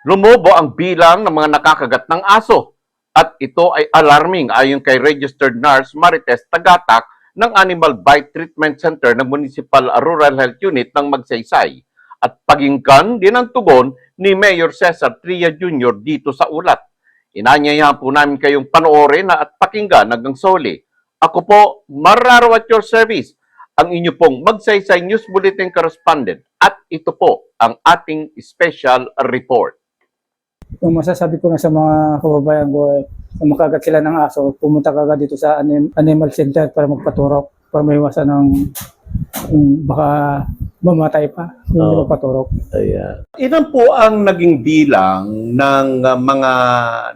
Lumobo ang bilang ng mga nakakagat ng aso at ito ay alarming ayon kay registered nurse Marites Tagatak ng Animal Bite Treatment Center ng Municipal Rural Health Unit ng Magsaysay at pagingkan din ang tugon ni Mayor Cesar Tria Jr. dito sa ulat. Inanyayahan po namin kayong panoorin na at pakinggan hanggang soli. Ako po, Mararo at your service, ang inyo pong Magsaysay News Bulletin Correspondent at ito po ang ating special report. Yung masasabi ko nga sa mga kababayan ko, eh, kung makagat sila ng aso, pumunta ka dito sa anim- animal center para magpaturok, para may ng kung baka mamatay pa, hindi Oo. magpaturok. Ayan. Ilan po ang naging bilang ng uh, mga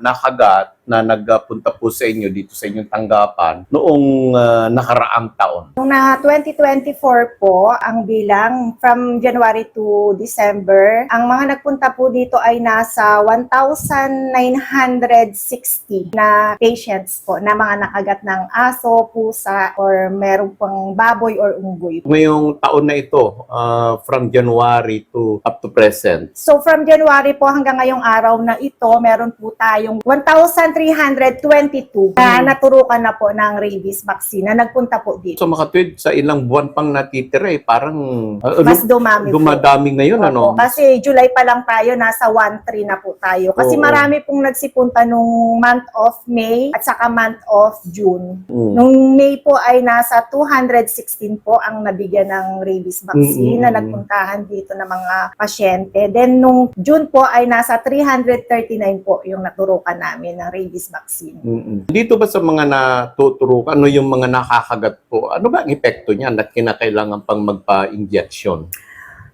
nakagat na nagpunta po sa inyo dito sa inyong tanggapan noong uh, nakaraang taon? Nung na 2024 po, ang bilang from January to December, ang mga nagpunta po dito ay nasa 1,960 na patients po na mga nakagat ng aso, pusa, or meron pang baboy or unggoy. Ngayong taon na ito, uh, from January to up to present, So from January po hanggang ngayong araw na ito, meron po tayong 1,322 na naturukan na po ng rabies vaccine na nagpunta po dito. so makatwid sa ilang buwan pang natitira eh, parang uh, Mas dumami po. dumadami ngayon ano? Opo, kasi July pa lang tayo, nasa 1-3 na po tayo. Kasi Oo. marami pong nagsipunta nung month of May at saka month of June. Mm. Nung May po ay nasa 216 po ang nabigyan ng rabies vaccine Mm, na mm, mm. nagpuntahan dito ng mga pasyente. Then nung June po ay nasa 339 po yung naturukan namin ng rabies vaccine. Mm-mm. Dito ba sa mga natuturo, ano yung mga nakakagat po? Ano ba ang epekto niyan at kinakailangan pang magpa-injection?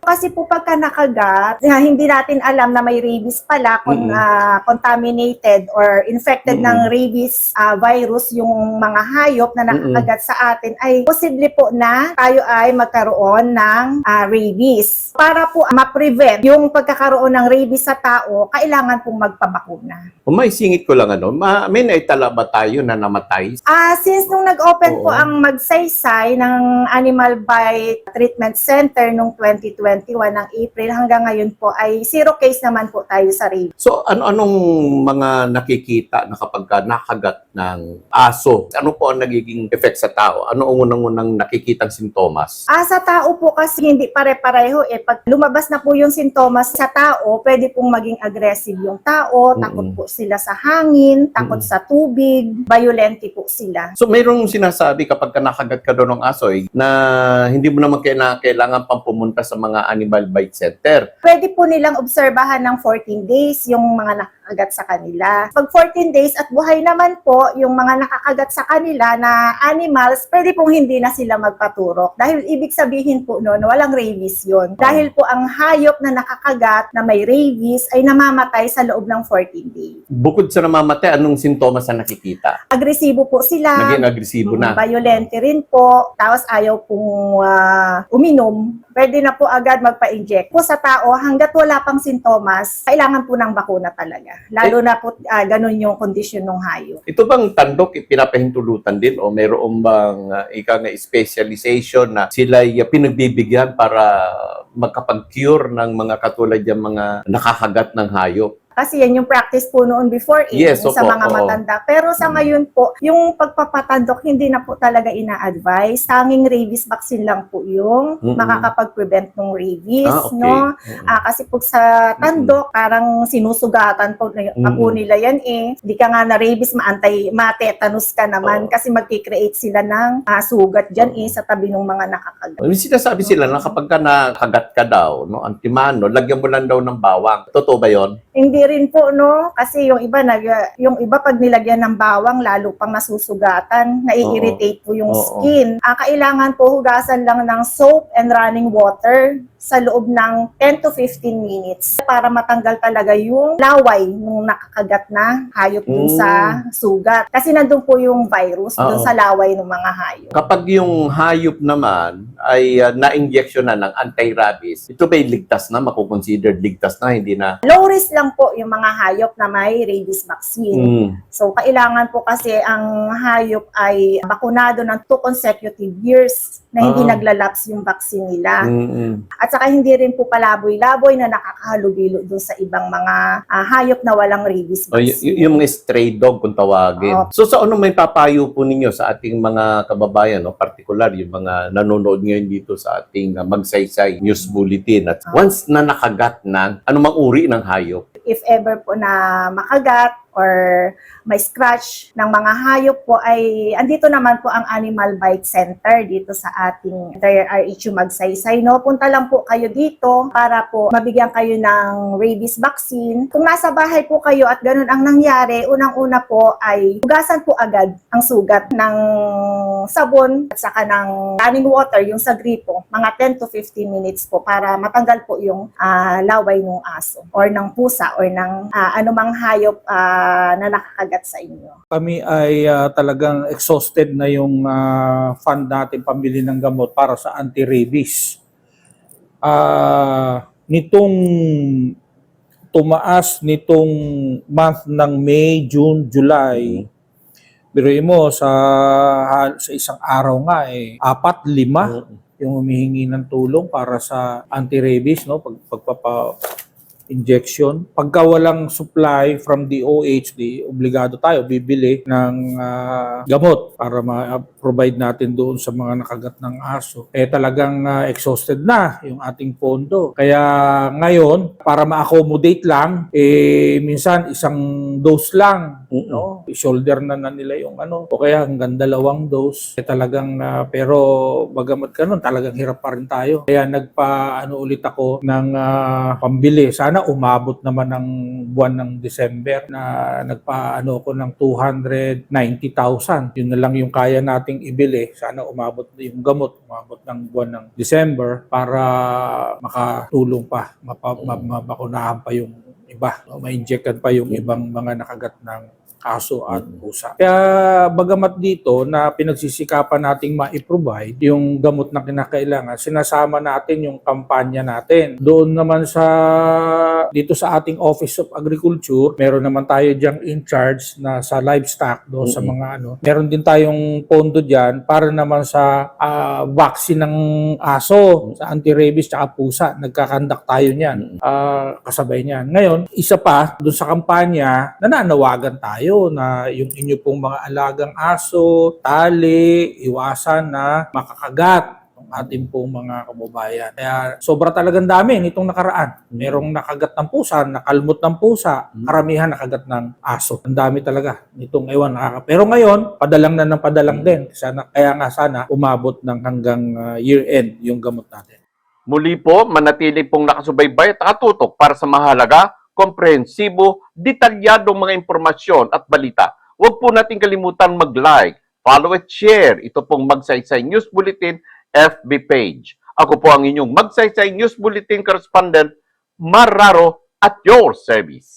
Kasi po pagka nakagat, na hindi natin alam na may rabies pala, kung Mm-mm. ah, contaminated or infected Mm-mm. ng rabies ah, virus yung mga hayop na nakakagat sa atin, ay posible po na tayo ay magkaroon ng ah, rabies. Para po ma-prevent yung pagkakaroon ng rabies sa tao, kailangan pong magpabakuna. Kung may singit ko lang ano, ma- may naitala ba tayo na namatay? Ah, since nung nag-open po Oo. ang magsaysay ng Animal Bite Treatment Center nung 2021 ng April hanggang ngayon po ay zero case naman po tayo sa rabies. So ano-anong mga nakikita na kapag ka nakagat ng aso? Ano po ang nagiging effect sa tao? Ano ang unang-unang nakikitang sintomas? Ah, sa tao po kasi hindi pare-pareho eh. Pag lumabas na po yung sintomas sa tao, pwede pong maging aggressive yung tao, takot Mm-mm. po sila sa hangin, takot Mm-mm. sa tubig, violente po sila. So mayroong sinasabi kapag ka nakagat ka doon ng aso eh, na hindi mo naman kaila- kailangan pang pumunta sa mga animal bite center. Pwede po nilang obserbahan ng 14 days yung mga nakakagat sa kanila. Pag 14 days at buhay naman po yung mga nakakagat sa kanila na animals, pwede pong hindi na sila magpaturok. Dahil ibig sabihin po noon, walang rabies yon. Dahil po ang hayop na nakakagat na may rabies ay namamatay sa loob ng 14 days. Bukod sa namamatay, anong sintomas na nakikita? Agresibo po sila. Naging agresibo na. Violente rin po. Tapos ayaw pong ah, uminom. Pwede na po agad magpa-inject. Po sa tao, hanggat wala pang sintomas, kailangan po ng bakuna talaga. Lalo na po ah, ganun yung kondisyon ng hayop. Ito bang tandok pinapahintulutan din o mayroon bang uh, ika nga specialization na sila pinagbibigyan para makapag-cure ng mga katulad yung mga nakakagat ng hayop? Kasi yan yung practice po noon before eh, Yes, sa mga oo. matanda. Pero sa Mm. ngayon po, yung pagpapatandok, hindi na po talaga ina-advise. Tanging rabies vaccine lang po yung Mm-mm. makakapag-prevent ng rabies. Ah, okay. no? Mm. Ah, kasi po sa tandok, parang sinusugatan po na Mm. ako nila yan eh. Hindi ka nga na rabies, maantay, matetanus ka naman Oo. kasi magkikreate sila ng ah, sugat dyan eh sa tabi ng mga nakakagat. May sinasabi sila na kapag ka nakagat ka daw, no, antimano, lagyan mo lang daw ng bawang. Totoo ba yon? Hindi rin po, no? Kasi yung iba, nag, yung iba pag nilagyan ng bawang, lalo pang nasusugatan, nai-irritate po yung Oo. skin. Ah, kailangan po hugasan lang ng soap and running water sa loob ng 10 to 15 minutes para matanggal talaga yung laway nung nakakagat na hayop dun Mm. sa sugat. Kasi nandun po yung virus dun Oo. sa laway ng mga hayop. Kapag yung hayop naman ay uh, na-injection na ng anti-rabies, ito ba'y ligtas na, makukonsidered ligtas na, hindi na Low risk lang po yung mga hayop na may rabies vaccine. Mm. So, kailangan po kasi ang hayop ay bakunado ng two consecutive years na hindi Ah. naglalaps yung vaccine nila. Mm-mm. At saka hindi rin po palaboy-laboy na nakakahalubilo doon sa ibang mga ah, hayop na walang rabies vaccine. y- yung mga stray dog kung tawagin. Oo. So sa ano may papayo po ninyo sa ating mga kababayan, no? particular yung mga nanonood ngayon dito sa ating uh, Magsaysay News Bulletin. At once na nakagat ng anumang uri ng hayop, if ever po na makagat or may scratch ng mga hayop po ay andito naman po ang Animal Bite Center dito sa ating RHU Magsaysay. No? Punta lang po kayo dito para po mabigyan kayo ng rabies vaccine. Kung nasa bahay po kayo at ganun ang nangyari, unang-una po ay hugasan po agad ang sugat ng sabon at saka ng running water, yung sa gripo, mga 10 to 15 minutes po para matanggal po yung ah, laway ng aso or ng pusa or ng ah, anumang hayop ah, na nakakagat sa inyo. kami ay ah, talagang exhausted na yung ah, fund natin pambili ng gamot para sa anti-rabies. Ah, nitong tumaas nitong month ng May, June, July, biruin mo sa, sa isang araw nga eh, apat, lima yung humihingi ng tulong para sa anti-rabies, no? Pag, pagpapa injection. Pagka walang supply from DOH, di obligado tayo bibili ng ah, gamot para ma-provide natin doon sa mga nakagat ng aso. Eh talagang ah, exhausted na yung ating pondo. Kaya ngayon, para ma-accommodate lang, eh minsan isang dose lang, no? I-shoulder na na nila yung ano. O kaya hanggang dalawang dose. Eh talagang na pero bagamat ganun, talagang hirap pa rin tayo. Kaya nagpa ano ulit ako ng ah, pambili. Sana umabot naman ng buwan ng December na nagpa ano ako ng 290,000. Yun na lang yung kaya nating ibili. Sana umabot yung gamot, umabot ng buwan ng December para makatulong pa, mapa, ma- mabakunahan pa yung iba, ma-injectan pa yung ibang mga nakagat ng aso at pusa. Kaya bagamat dito na pinagsisikapan nating ma-provide yung gamot na kinakailangan, sinasama natin yung kampanya natin. Doon naman sa dito sa ating Office of Agriculture, meron naman tayo diyang in charge na sa livestock doon sa Mhm. mga ano. Meron din tayong pondo diyan para naman sa ah, vaccine ng aso, sa anti-rabies at pusa. Nagkakandak tayo niyan. Ah, kasabay niyan. Ngayon, isa pa doon sa kampanya, nananawagan tayo na yung inyo pong mga alagang aso, tali, iwasan na makakagat ating pong mga kababayan. Kaya sobra talagang dami nitong nakaraan. Merong nakagat ng pusa, nakalmot ng pusa, karamihan nakagat ng aso. Ang dami talaga nitong ewan nakaka. Pero ngayon, padalang na ng padalang din. Sana, kaya nga sana umabot ng hanggang ah, year end yung gamot natin. Muli po, manatili pong nakasubaybay at nakatutok para sa mahalaga, komprehensibo, detalyadong mga impormasyon at balita. Huwag po natin kalimutan mag-like, follow at share. Ito pong Magsaysay News Bulletin FB page. Ako po ang inyong Magsaysay News Bulletin correspondent, Marraro at your service.